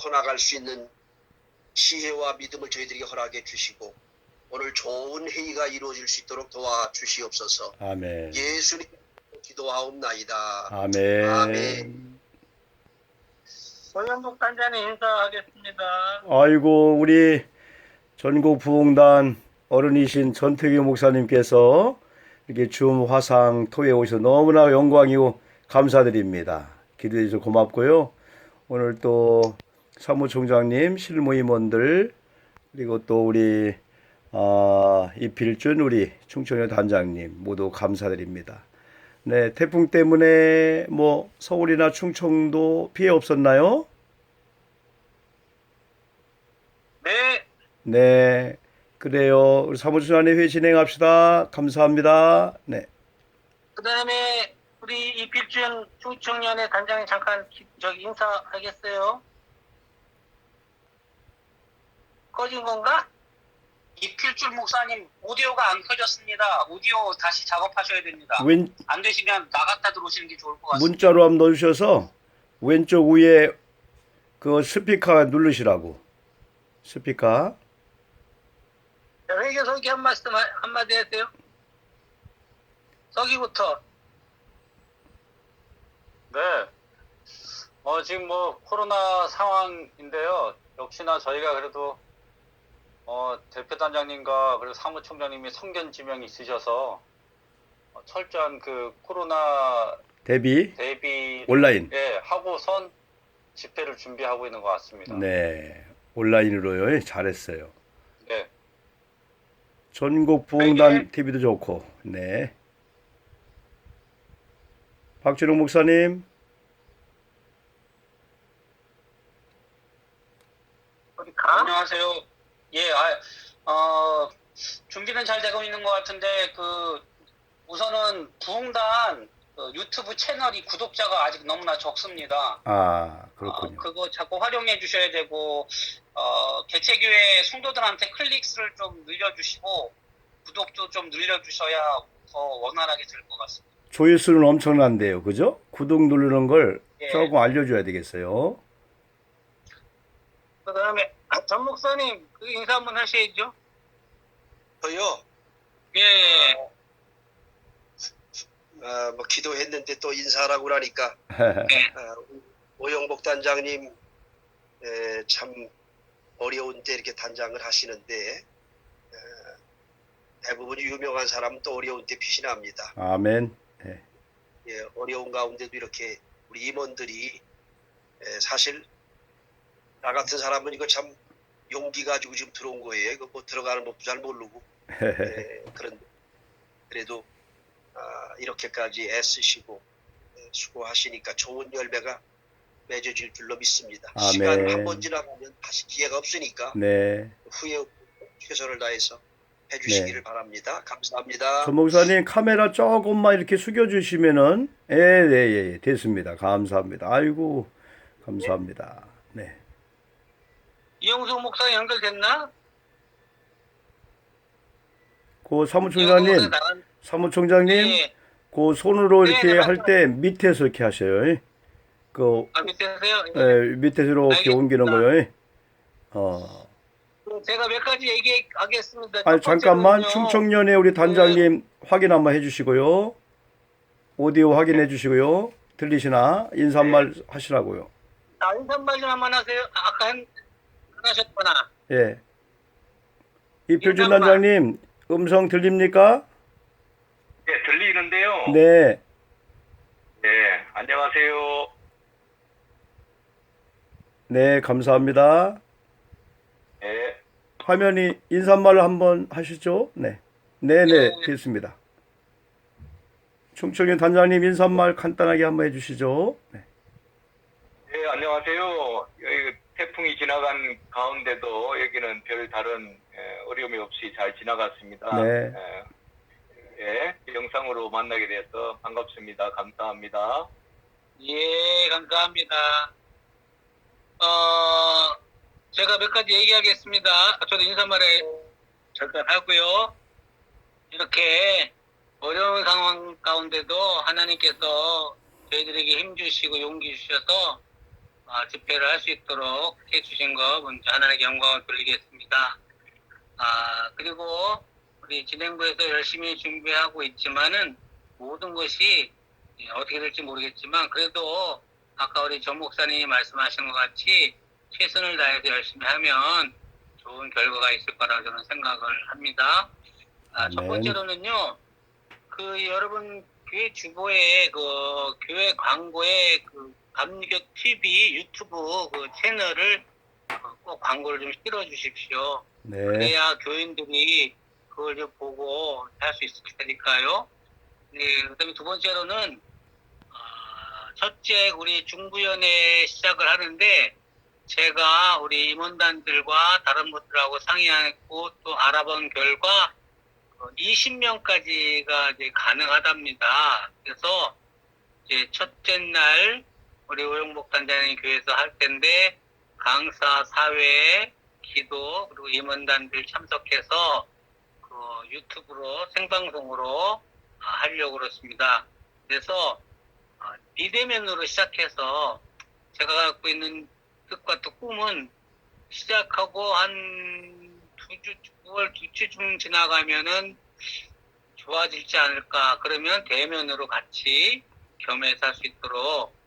커나갈 수 있는 지혜와 믿음을 저희들에게 허락해 주시고 오늘 좋은 회의가 이루어질 수 있도록 도와주시옵소서. 아멘. 예수님 기도하옵나이다. 아멘. 아멘. 고영복 단장님 인사하겠습니다. 아이고 우리 전국 부흥단 어른이신 전태규 목사님께서 이렇게 줌 화상 토에 오셔서 너무나 영광이고 감사드립니다. 기도해 주셔서 고맙고요. 오늘 또 사무총장님, 실무임원들 그리고 또 우리 아, 이필준 우리 충청여 단장님 모두 감사드립니다. 네, 태풍 때문에 뭐 서울이나 충청도 피해 없었나요? 네, 네, 그래요. 우리 사무총장님 회의 진행합시다. 감사합니다. 네. 그 다음에 우리 이필준 중청년회 단장님 잠깐 기- 저기 인사하겠어요. 꺼진 건가? 이필줄 목사님 오디오가 안 켜졌습니다. 오디오 다시 작업하셔야 됩니다. 왼 안 되시면 나갔다 들어오시는 게 좋을 것 같습니다. 문자로 한번 넣어주셔서 왼쪽 위에 그 스피커 누르시라고. 스피커. 자, 회계 서기 한 말씀 하- 한마디 하세요. 서기부터. 네. 어, 지금 뭐 코로나 상황인데요. 역시나 저희가 그래도 어, 대표단장님과 그리고 사무총장님이 성견 지명이 있으셔서 어, 철저한 그 코로나 대비 대비 온라인. 예, 하고선 집회를 준비하고 있는 것 같습니다. 네. 온라인으로요. 예, 잘했어요. 네. 전국 부흥단 TV도 좋고. 네. 박준홍 목사님. 안녕하세요. 예, 아, 어, 준비는 잘 되고 있는 것 같은데 그 우선은 부흥단 그 유튜브 채널이 구독자가 아직 너무나 적습니다. 아, 어, 그렇군요. 그거 자꾸 활용해 주셔야 되고 어, 개체교회 성도들한테 클릭수를 좀 늘려주시고 구독도 좀 늘려주셔야 더 원활하게 될 것 같습니다. 조회수는 엄청난데요. 그죠? 구독 누르는 걸 예. 조금 알려줘야 되겠어요. 그 다음에 전 목사님 그 인사 한번 하셔야죠. 저요. 예. 어, 뭐 기도했는데 또 인사하라고 그러니까 네. 어, 오영복 단장님 에, 참 어려운 때 이렇게 단장을 하시는데 어, 대부분 유명한 사람은 또 어려운 때 빛이 납니다. 아멘. 예, 어려운 가운데도 이렇게 우리 임원들이 에, 사실 나 같은 사람은 이거 참 용기 가지고 지금 들어온 거예요. 이거 뭐 들어가는 법도 잘 모르고 예, 그런 그래도 아, 이렇게까지 애쓰시고 예, 수고하시니까 좋은 열매가 맺어질 줄로 믿습니다. 아멘. 시간 한 번 지나가면 다시 기회가 없으니까 네. 후회 최선을 다해서 해주시기를 바랍니다. 감사합니다. 전 목사님 카메라 조금만 이렇게 숙여주시면은 예, 예, 예, 예, 됐습니다. 감사합니다. 아이고, 감사합니다. 네. 이영수 목사 연결됐나? 그 사무총장님, 사무총장님, 예. 그 손으로 네, 이렇게 네, 할 때 밑에서 이렇게 하셔요. 예. 그아 밑에서요? 예, 밑에서 이렇게 알겠습니다. 옮기는 거요. 예. 어. 제가 몇 가지 얘기하겠습니다. 아니 첫 잠깐만 번째는요. 충청년에 우리 단장님 확인 한번 해주시고요. 오디오 확인해 주시고요. 들리시나 인사말 하시라고요. 아, 인사말 좀 한번 하세요. 아, 아까 한, 안 하셨구나. 예. 인사말. 단장님 음성 들립니까? 예, 들리는데요. 네. 예, 안녕하세요. 네, 감사합니다. 예. 화면이 인사말을 한번 하시죠. 네. 네, 네, 됐습니다. 충청년 단장님 인사말 간단하게 한번 해주시죠. 네. 네, 안녕하세요. 태풍이 지나간 가운데도 여기는 별 다른 에, 어려움이 없이 잘 지나갔습니다. 네. 에, 예, 영상으로 만나게 돼서 반갑습니다. 감사합니다. 예, 감사합니다. 어, 제가 몇 가지 얘기하겠습니다. 저도 인사말에 잠깐 하고요. 이렇게 어려운 상황 가운데도 하나님께서 저희들에게 힘 주시고 용기 주셔서 어, 집회를 할 수 있도록 해주신 거 먼저 하나님께 영광을 돌리겠습니다. 아, 그리고 우리 진행부에서 열심히 준비하고 있지만은 모든 것이 예, 어떻게 될지 모르겠지만 그래도 아까 우리 정 목사님이 말씀하신 것 같이 최선을 다해서 열심히 하면 좋은 결과가 있을 거라고 저는 생각을 합니다. 아, 첫. 번째로는요, 그 여러분 교회 주보에 그 교회 광고에 그 감리교 TV 유튜브 그 채널을 어, 꼭 광고를 좀 실어 주십시오. 네. 그래야 교인들이 그걸 좀 보고 할 수 있을 테니까요. 네, 그다음에 두 번째로는 어, 첫째 우리 중부연회 시작을 하는데 제가 우리 임원단들과 다른 분들하고 상의하고 또 알아본 결과 20명까지가 이제 가능하답니다. 그래서 이제 첫째 날 우리 오영복 단장님 교회에서 할 텐데 강사 사회 기도 그리고 임원단들 참석해서 그 유튜브로 생방송으로 아, 하려고 그렇습니다. 그래서 어, 비대면으로 시작해서 제가 갖고 있는 뜻과 또 꿈은 시작하고 한 두 주, 9월 두 주쯤 지나가면은 좋아질지 않을까. 그러면 대면으로 같이 겸해서 할 수 있도록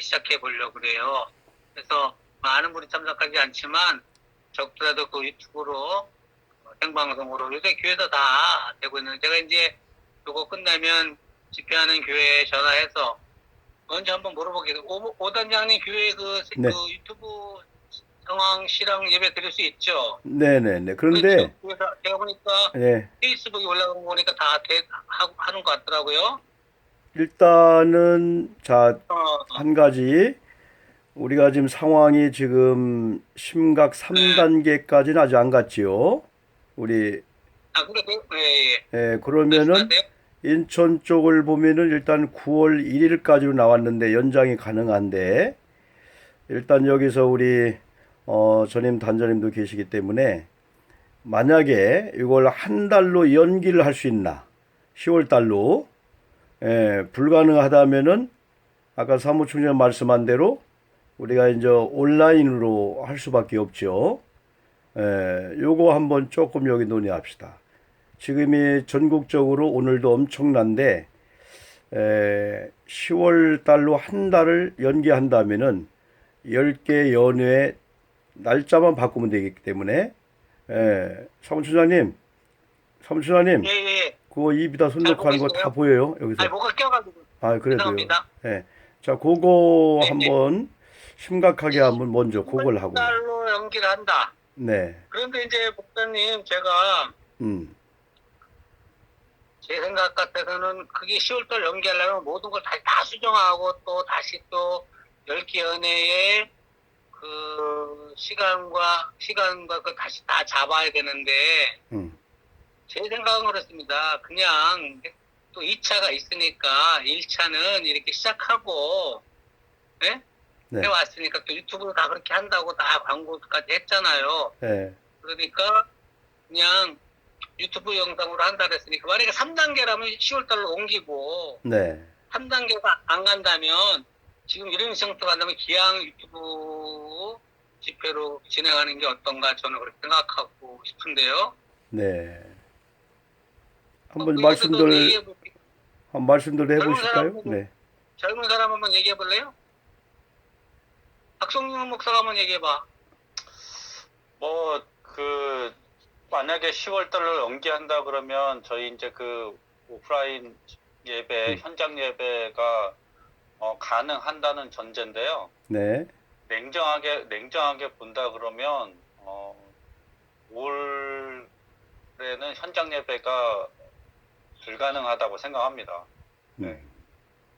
시작해 보려고 그래요. 그래서 많은 분이 참석하지 않지만 적더라도 그 유튜브로 생방송으로 요새 교회에서 다 되고 있는 제가 이제 요거 끝나면 집회하는 교회에 전화해서 먼저 한번 물어보겠습니다. 오, 오 단장님 교회 그, 네. 그 유튜브 상황 실황 예배 드릴 수 있죠? 네네네. 그런데, 그렇죠? 그래서 제가 보니까 예. 페이스북에 올라온 거 보니까 다 돼, 하, 하는 것 같더라고요. 일단은, 자, 어, 한 가지. 우리가 지금 상황이 지금 심각 3단계까지는 아직 안 갔지요. 우리 아, 그래, 그, 예, 예. 예, 그러면은. 인천 쪽을 보면은 일단 9월 1일까지로 나왔는데 연장이 가능한데 일단 여기서 우리 어, 전임 단장님도 계시기 때문에 만약에 이걸 한 달로 연기를 할 수 있나? 10월 달로 예, 불가능하다면은 아까 사무총장 말씀한 대로 우리가 이제 온라인으로 할 수밖에 없죠. 예, 요거 한번 조금 여기 논의합시다. 지금이 전국적으로 오늘도 엄청난데 에, 10월 달로 한 달을 연기한다면은 10개 연회의 날짜만 바꾸면 되기 때문에 에, 사무총장님 사무총장님 예, 예. 그거 이비다 손잡하는 거 다. 보여요 여기서 아니, 뭐가 껴가지고. 아 그래도요. 예. 자 그거 네, 네. 한번 심각하게 한번 먼저 그걸 하고 달로 연기를 한다. 네 그런데 이제 목사님 제가 음. 제 생각 같아서는 그게 10월달 연기하려면 모든 걸 다시 다 수정하고 또 다시 또 10개 연애의 그 시간과 시간과 그 다시 다 잡아야 되는데 음. 제 생각은 그렇습니다. 그냥 또 2차가 있으니까 1차는 이렇게 시작하고 예? 네. 해왔으니까 또 유튜브로 다 그렇게 한다고 다 광고까지 했잖아요. 예. 그러니까 그냥 유튜브 영상으로 한다 그랬으니까 만약에 3단계라면 10월 달로 옮기고 네. 3단계가 안 간다면 지금 이런 정도 간다면 기왕 유튜브 집회로 진행하는 게 어떤가 저는 그렇게 생각하고 싶은데요. 네. 한번 어, 말씀들 한 말씀들 해보실까요? 네. 젊은 사람 한번 얘기해 볼래요? 박성윤 목사가 한번 얘기해 봐. 뭐, 그, 만약에 10월 달로 연기한다 그러면 저희 이제 그 오프라인 예배, 음. 현장 예배가 어, 가능한다는 전제인데요. 네. 냉정하게, 냉정하게 본다 그러면, 어, 올해는 현장 예배가 불가능하다고 생각합니다. 네.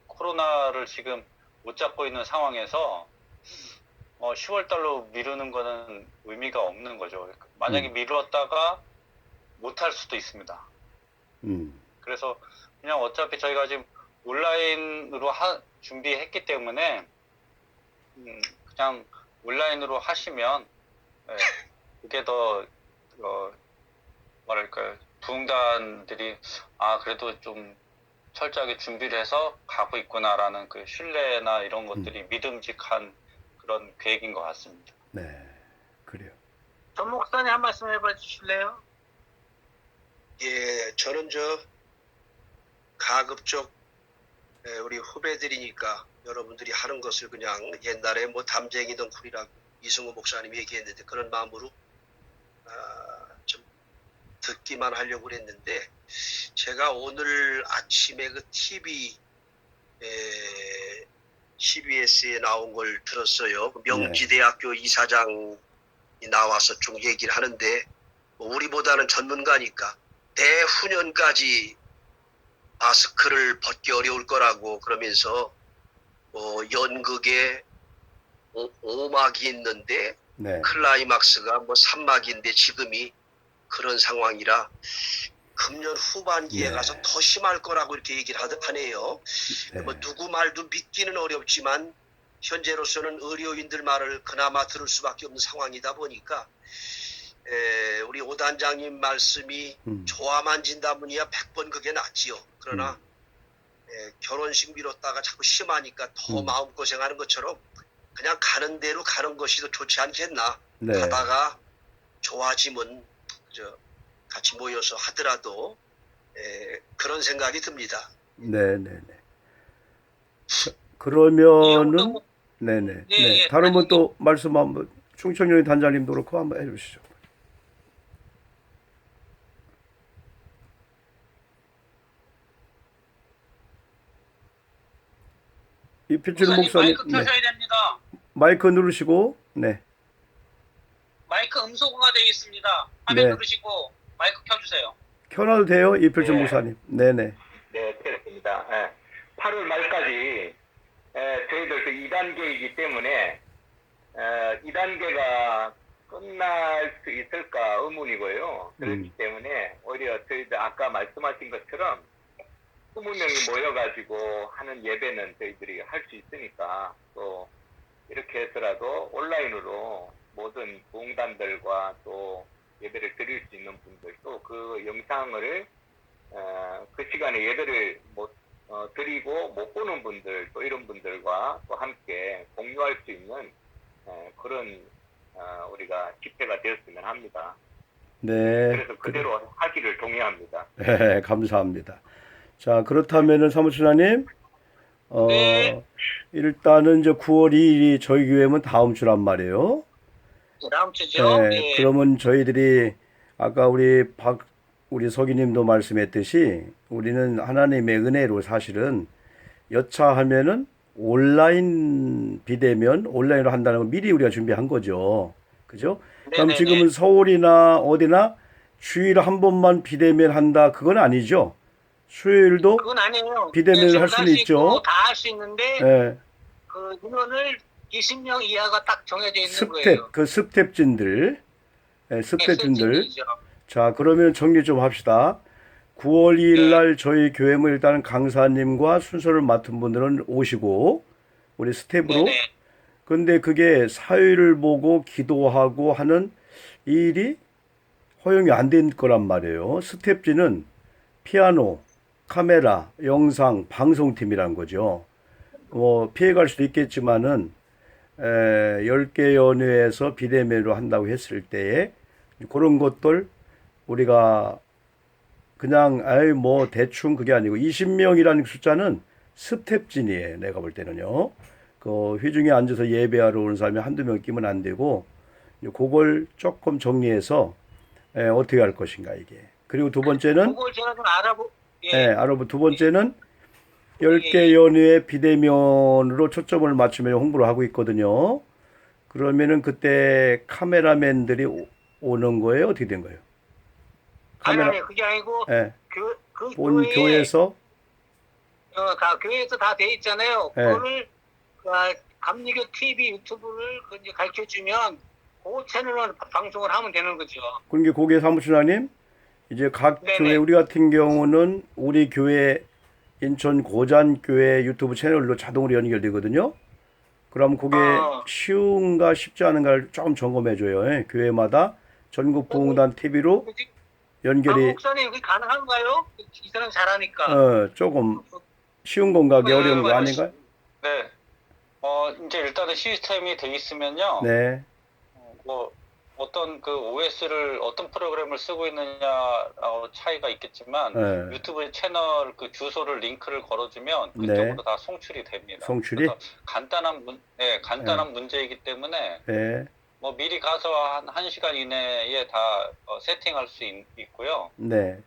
코로나를 지금 못 잡고 있는 상황에서 어, 10월 달로 미루는 거는 의미가 없는 거죠. 만약에 음. 미뤘다가 못 할 수도 있습니다. 음. 그래서 그냥 어차피 저희가 지금 온라인으로 하- 준비했기 때문에 음, 그냥 온라인으로 하시면 예, 그게 더 어, 뭐랄까요 부흥단들이 아 그래도 좀 철저하게 준비를 해서 가고 있구나라는 그 신뢰나 이런 것들이 믿음직한 그런 계획인 것 같습니다. 네. 그래요. 전 목사님 한 말씀 해봐 주실래요? 예, 저는 저 가급적 에, 우리 후배들이니까 여러분들이 하는 것을 그냥 옛날에 뭐 담쟁이 덩쿨이라고 이승우 목사님이 얘기했는데 그런 마음으로 듣기만 하려고 그랬는데 제가 오늘 아침에 그 TV 에, CBS에 나온 걸 들었어요. 그 명지대학교 이사장이 나와서 쭉 얘기를 하는데 뭐 우리보다는 전문가니까 대후년까지 마스크를 벗기 어려울 거라고 그러면서 어, 연극에 오, 5막이 있는데 네. 클라이막스가 뭐 3막인데 지금이 그런 상황이라 금년 후반기에 네. 가서 더 심할 거라고 이렇게 얘기를 하네요. 네. 뭐 누구 말도 믿기는 어렵지만 현재로서는 의료인들 말을 그나마 들을 수밖에 없는 상황이다 보니까 에, 우리 오 단장님 말씀이 음. 조화만 진다문이야 100번 그게 낫지요. 그러나 에, 결혼식 미뤘다가 자꾸 심하니까 더 음. 마음고생하는 것처럼 그냥 가는 대로 가는 것이 더 좋지 않겠나. 네. 가다가 좋아지면 저 같이 모여서 하더라도 에, 그런 생각이 듭니다. 네, 네, 네. 자, 예, 그러면은 네, 네. 예, 네. 예. 다른 분 또 말씀 한번 충청령 단장님도 그렇고 한번 해 주시죠. 이필준 목사님 목사님 마이크 네. 켜셔야 됩니다. 마이크 누르시고 네. 마이크 음소거가 되어 있습니다. 화면 네. 누르시고 마이크 켜주세요. 켜놔도 돼요, 이필준 네. 목사님. 네, 네. 네, 그렇습니다. 예. 8월 말까지 에, 저희들도 2단계이기 때문에 에, 2단계가 끝날 수 있을까 의문이고요. 그렇기 음. 때문에 오히려 저희들 아까 말씀하신 것처럼 20명이 모여가지고 하는 예배는 저희들이 할 수 있으니까 또 이렇게 해서라도 온라인으로 모든 부흥단들과 또 예배를 드릴 수 있는 분들 또 그 영상을 어, 그 시간에 예배를 못 어, 드리고 못 보는 분들 또 이런 분들과 또 함께 공유할 수 있는 어, 그런 어, 우리가 집회가 되었으면 합니다. 네. 그래서 그대로 하기를 동의합니다. 네, 감사합니다. 자, 그렇다면은 사무처장님, 어, 네. 일단은 이제 9월 2일이 저희 교회면 다음 주란 말이에요. 다음 주죠. 네, 예. 그러면 저희들이 아까 우리 박, 우리 서기님도 말씀했듯이 우리는 하나님의 은혜로 사실은 여차하면은 온라인 비대면 온라인으로 한다는 건 미리 우리가 준비한 거죠. 그죠? 그럼 네네네. 지금은 서울이나 어디나 주일에 한 번만 비대면 한다 그건 아니죠. 수요일도. 비대면을 네, 할 수는 있죠. 다 할 수 있는데 예, 그 인원을 20명 이하가 딱 정해져 있는 스텝 거예요. 그 스텝진들 예, 네, 스텝진들. 자, 그러면 정리 좀 합시다. 9월 2일 날 저희 교회는 일단 강사님과 순서를 맡은 분들은 오시고 우리 스텝으로 네네. 근데 그게 사회를 보고 기도하고 하는 이 일이 허용이 안 된 거란 말이에요. 스텝진은 피아노, 카메라, 영상, 방송팀이란 거죠. 뭐 피해갈 수도 있겠지만은 에, 10개 연회에서 비대면으로 한다고 했을 때에 그런 것들 우리가 그냥 아이 뭐 대충 그게 아니고 20명이라는 숫자는 스텝진이에요. 내가 볼 때는요. 그 회중에 앉아서 예배하러 오는 사람이 한두 명 끼면 안 되고 그걸 조금 정리해서 에, 어떻게 할 것인가 이게. 그리고 두 번째는 그걸 제가 좀 알아보. 예. 예, 알아보 두 번째는 10개 연회의 비대면으로 초점을 맞추며 홍보를 하고 있거든요. 그러면은 그때 카메라맨들이 오- 오는 거예요? 어떻게 된 거예요? 아니, 카메라 아니 그게 아니고 예, 교, 그본 교회에 교회에서 어, 다 교회에서 다 돼 있잖아요. 네. 그거를 그, 아, 감리교 TV 유튜브를 그 이제 가르쳐 주면 그 채널은 방송을 하면 되는 거죠. 그러니까 고개 사무실장님 이제 각 네네. 교회 우리 같은 경우는 우리 교회 인천 고잔교회 유튜브 채널로 자동으로 연결되거든요. 그럼 그게 어. 쉬운가 쉽지 않은가를 조금 점검해 줘요. 예, 교회마다 전국 부흥단 TV로 아, 연결이 목사님 그게 가능한가요? 이 사람 잘하니까. 어, 조금 쉬운 건가 네, 어려운 거. 아닌가요? 네. 어, 이제 일단은 시스템이 돼 있으면요. 네. 어, 뭐 어떤 그 OS를 어떤 프로그램을 쓰고 있느냐하고 차이가 있겠지만 네. 유튜브 채널 그 주소를 링크를 걸어주면 네. 그쪽으로 다 송출이 됩니다. 송출이? 간단한 문, 네, 간단한 문제이기 때문에 네. 뭐 미리 가서 한 1 시간 이내에 다 어, 세팅할 수 있, 있고요. 네.